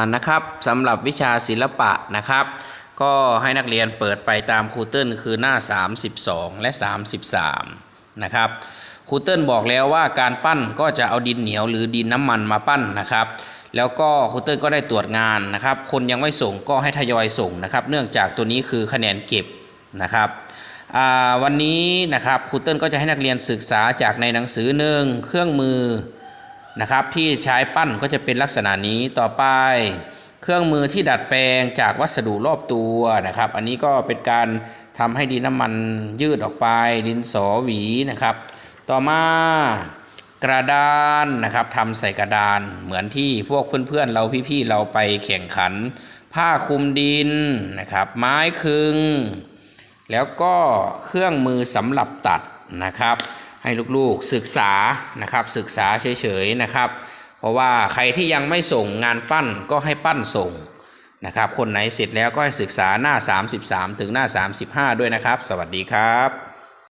านะครับสำหรับวิชาศิลปะนะครับ ก็ให้นักเรียนเปิดไปตามครูเติ้ลคือหน้า 32 และ 33 นะครับครูเติ้ลบอกแล้วว่าการปั้นก็จะเอาดินเหนียวหรือดินน้ำมันมาปั้นนะครับ แล้วก็ครูเติ้ลก็ได้ตรวจงานนะครับ คนยังไม่ส่งก็ให้ทยอยส่งนะครับ เนื่องจากตัวนี้คือคะแนนเก็บนะครับวันนี้นะครับครูเติ้ลก็จะให้นักเรียนศึกษาจากในหนังสือหนึ่งเครื่องมือ นะครับ ที่ใช้ปั้นก็จะเป็นลักษณะนี้ต่อไป เครื่องมือที่ดัดแปลงจากวัสดุรอบตัวนะครับ อันนี้ก็เป็นการทำให้ดินน้ำมันยืดออกไป ดินสอหวีนะครับ ต่อมากระดานนะครับทำใส่กระดานเหมือนที่พวกเพื่อนๆเราพี่ๆเราไปแข่งขัน ผ้าคลุมดินนะครับ ไม้คึง แล้วก็เครื่องมือสำหรับตัดนะครับ ให้ลูกๆศึกษานะครับศึกษาเฉยๆนะครับ เพราะว่าใครที่ยังไม่ส่งงานปั้นก็ให้ปั้นส่งนะครับ คนไหนเสร็จแล้วก็ให้ศึกษาหน้า 33 ถึงหน้า 35 ด้วยนะครับ สวัสดีครับ